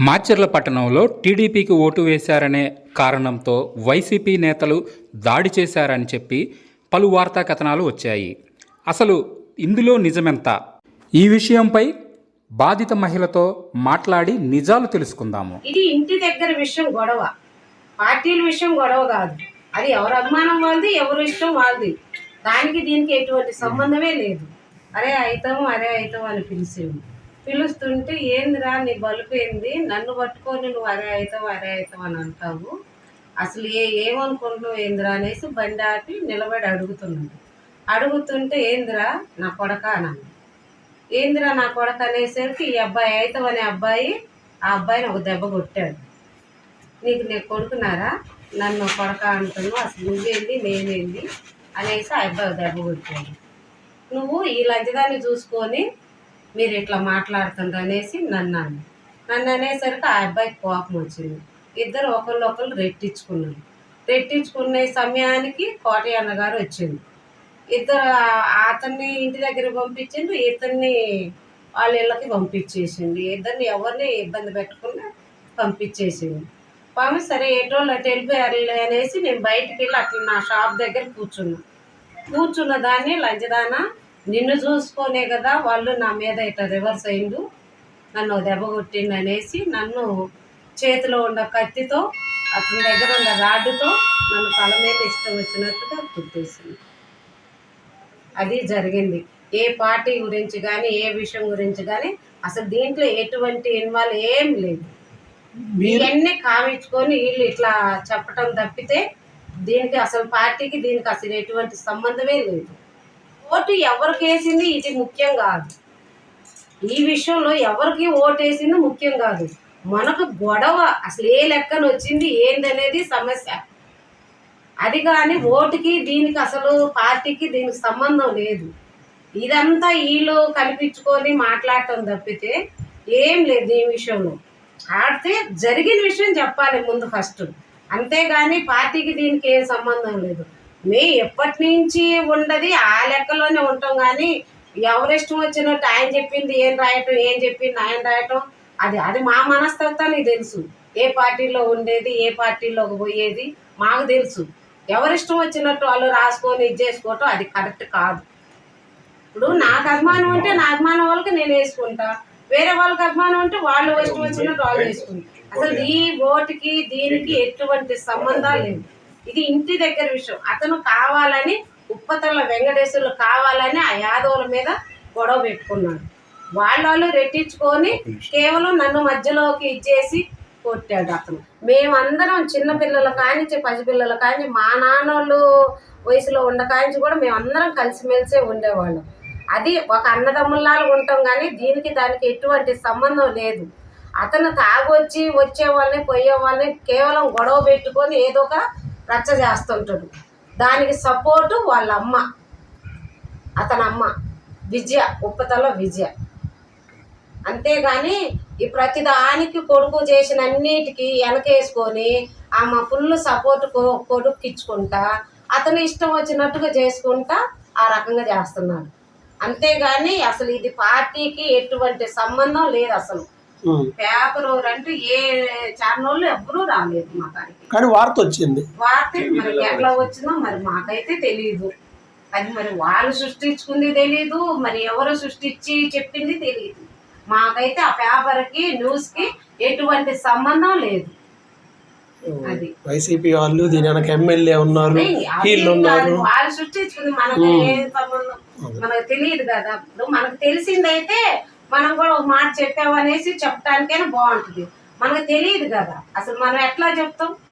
మాచర్ల పట్టణంలో టీడీపీకి ఓటు వేశారనే కారణంతో వైసీపీ నేతలు దాడి చేశారని చెప్పి పలు వార్తా కథనాలు వచ్చాయి. అసలు ఇందులో నిజమెంత? ఈ విషయంపై బాధిత మహిళతో మాట్లాడి నిజాలు తెలుసుకుందాము. ఇది ఇంటి దగ్గర విషయం గొడవ. పార్టీల విషయం గొడవ కాదు. అది ఎవరు అభిమానం వాళ్ళది ఎవరు ఇష్టం వాళ్ళది. దానికి దీనికి ఎటువంటి సంబంధమే లేదు. అరే అయితాము అరే అయితాము అని పిలిచేవి పిలుస్తుంటే ఏందిరా నీ బలుపు ఏంది? నన్ను పట్టుకొని నువ్వు అరే అవుతావు అరే అవుతావు అని అంటావు. అసలు ఏ ఏమనుకుంటున్నావు ఏందిరా అనేసి బండి ఆపి నిలబడి అడుగుతున్నాడు. అడుగుతుంటే ఏందిరా నా కొడక అన్నాను ఏందిరా నా కొడక అనేసరికి ఈ అబ్బాయి అవుతావు అనే అబ్బాయి ఆ అబ్బాయిని ఒక దెబ్బ కొట్టాడు. నీకు నేను కొడుకున్నారా? నన్ను కొడక అంటున్నావు. అసలు నువ్వేంది? నేనేంది? అనేసి ఆ అబ్బాయి దెబ్బ కొట్టాడు. నువ్వు ఈ లంచదాన్ని చూసుకొని మీరు ఇట్లా మాట్లాడుతుంది అనేసి నన్ను అన్న నన్ను అనేసరికి ఆ అబ్బాయికి కోపం వచ్చింది. ఇద్దరు ఒకళ్ళు ఒకళ్ళు రెట్టించుకున్నారు. రెట్టించుకునే సమయానికి కోటయ్య అన్నగారు వచ్చింది ఇద్దరు అతన్ని ఇంటి దగ్గర పంపించిండు ఇతన్ని వాళ్ళ ఇళ్ళకి పంపించేసింది ఇద్దరిని ఎవరిని ఇబ్బంది పెట్టకుండా పంపించేసింది పాము సరే ఎటోళ్ళు అటు వెళ్ళిపోయారులే అనేసి నేను బయటికి వెళ్ళి అట్లా నా షాప్ దగ్గర కూర్చున్నా. కూర్చున్న దాన్ని లంచదాన నిన్ను చూసుకొనే కదా వాళ్ళు నా మీద ఇట్లా రివర్స్ అయిండు. నన్ను దెబ్బ కొట్టిండు అనేసి నన్ను చేతిలో ఉన్న కత్తితో అతని దగ్గర ఉన్న రాడ్డుతో నన్ను తల మీద ఇష్టం వచ్చినట్టుగా గుర్తేసింది అది జరిగింది. ఏ పార్టీ గురించి కానీ ఏ విషయం గురించి కానీ అసలు దీంట్లో ఎటువంటి ఇన్వాల్వ్ ఏం లేదు. ఇవన్నీ కామించుకొని వీళ్ళు ఇట్లా చెప్పటం తప్పితే దీనికి అసలు పార్టీకి దీనికి అసలు ఎటువంటి సంబంధమే లేదు. ఓటు ఎవరికి వేసింది ఇది ముఖ్యం కాదు. ఈ విషయంలో ఎవరికి ఓటు వేసింది ముఖ్యం కాదు. మనకు గొడవ అసలు ఏ లెక్కన వచ్చింది ఏందనేది సమస్య. అది కానీ ఓటుకి దీనికి అసలు పార్టీకి దీనికి సంబంధం లేదు. ఇదంతా వీళ్ళు కల్పించుకొని మాట్లాడటం తప్పితే ఏం లేదు ఈ విషయంలో. ఆడితే జరిగిన విషయం చెప్పాలి ముందు ఫస్ట్. అంతేగాని పార్టీకి దీనికి ఏం సంబంధం లేదు. మే ఎప్పటి నుంచి ఉండదు ఆ లెక్కలోనే ఉంటాం కానీ ఎవరిష్టం వచ్చినట్టు ఆయన చెప్పింది ఏం రాయటం ఏం చెప్పింది ఆయన రాయటం అది అది మా మనస్తత్వానికి తెలుసు. ఏ పార్టీలో ఉండేది ఏ పార్టీలోకి పోయేది మాకు తెలుసు. ఎవరిష్టం వచ్చినట్టు వాళ్ళు రాసుకొని ఇది చేసుకోవటం అది కరెక్ట్ కాదు. ఇప్పుడు నాకు అభిమానం ఉంటే నా అభిమానం వాళ్ళకి నేను వేసుకుంటా. వేరే వాళ్ళకి అభిమానం ఉంటే వాళ్ళు ఇష్టం వచ్చినట్టు వాళ్ళు వేసుకుంటారు అసలు ఈ ఓటుకి దీనికి ఎటువంటి సంబంధాలు లేవు. ఇది ఇంటి దగ్గర విషయం. అతను కావాలని ఉప్పతల వెంకటేశ్వర్లు కావాలని ఆ యాదవుల మీద గొడవ పెట్టుకున్నాడు. వాళ్ళ వాళ్ళు రెట్టించుకొని కేవలం నన్ను మధ్యలోకి ఇచ్చేసి కొట్టాడు అతను. మేమందరం చిన్నపిల్లల కానించి పసిపిల్లల కానించి మా నాన్నోళ్ళు వయసులో ఉండకాయించి కూడా మేమందరం కలిసిమెలిసే ఉండేవాళ్ళం. అది ఒక అన్నదమ్ముల్లాగా ఉంటాం కానీ దీనికి దానికి ఎటువంటి సంబంధం లేదు. అతను తాగొచ్చి వచ్చే వాళ్ళని పోయే వాళ్ళని కేవలం గొడవ పెట్టుకొని ఏదో ఒక రచ్చ చేస్తుంటాడు దానికి సపోర్టు వాళ్ళ అమ్మ అతని అమ్మ విజయ ఉప్పతల విజయ. అంతేగాని ఈ ప్రతిదానికి కొడుకు చేసిన అన్నిటికీ వెనకేసుకొని ఆమె ఫుల్ సపోర్ట్ కొడుకు ఇచ్చుకుంటా అతను ఇష్టం వచ్చినట్టుగా చేసుకుంటా ఆ రకంగా చేస్తున్నాడు. అంతేగాని అసలు ఇది పార్టీకి ఎటువంటి సంబంధం లేదు అసలు. పేపర్ అంటే ఏ ఛానల్ ఎవ్వరూ రాలేదు మా కాడికి. కానీ వార్త వచ్చింది. వార్త మరి ఎట్లా వచ్చిందో. మరి మాకైతే తెలియదు అది మరి వాళ్ళు సృష్టించుకుంది తెలియదు మరి ఎవరు సృష్టించి చెప్పింది తెలియదు మాకైతే ఆ పేపర్కి న్యూస్కి ఎటువంటి సంబంధం లేదు. అది. వైసీపీ వాళ్ళు దీని వెనక ఎమ్మెల్యే ఉన్నారు వీళ్ళు కాదు, ఉన్నారు. వాళ్ళు సృష్టించుకుంది మనకు ఏ సంబంధం? మనకు తెలియదు కదా. ఇప్పుడు మనకు తెలిసిందైతే మనం కూడా ఒక మాట చెప్పామనేసి చెప్పడానికైనా బాగుంటుంది. మనకు తెలియదు కదా. అసలు మనం ఎట్లా చెప్తాం?